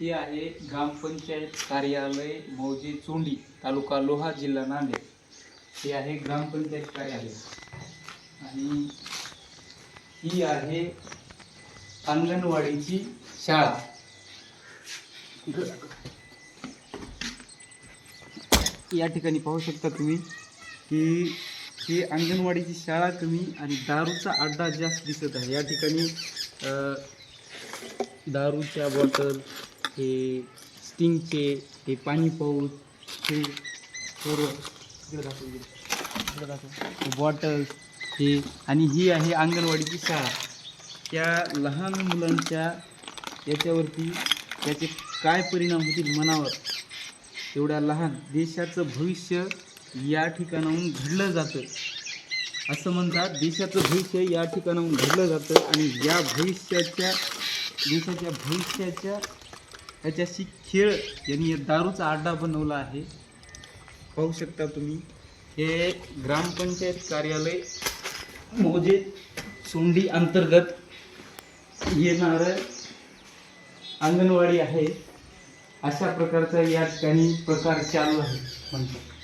ही आहे ग्रामपंचायत कार्यालय मौजे चोंडी तालुका लोहा जिल्हा नांदेड. हे आहे ग्रामपंचायत कार्यालय. आणि ही आहे अंगणवाडीची शाळा. या ठिकाणी पाहू शकता तुम्ही की ही अंगणवाडीची शाळा कमी आणि दारूचा अड्डा जास्त दिसत आहे. या ठिकाणी दारूच्या बॉटल हे स्टिंगचे हे पाणी पाऊस हे सर्व हे बॉटल्स हे आणि ही आहे अंगणवाडीची शाळा. त्या लहान मुलांच्या याच्यावरती त्याचे काय परिणाम होतील मनावर एवढ्या लहान देशाचं भविष्य या ठिकाणाहून घडलं जातं. असं म्हणतात देशाचं भविष्य या ठिकाणाहून घडलं जातं आणि या भविष्याच्या देशाच्या भविष्याच्या याच्याशी खेळ यांनी दारूचा अड्डा बनवला आहे. पाहू शकता तुम्ही हे ग्रामपंचायत कार्यालय मोजे सोंडी अंतर्गत येणारं अंगणवाडी आहे. अशा प्रकारचा या ठिकाणी प्रकार चालू आहे. म्हणतात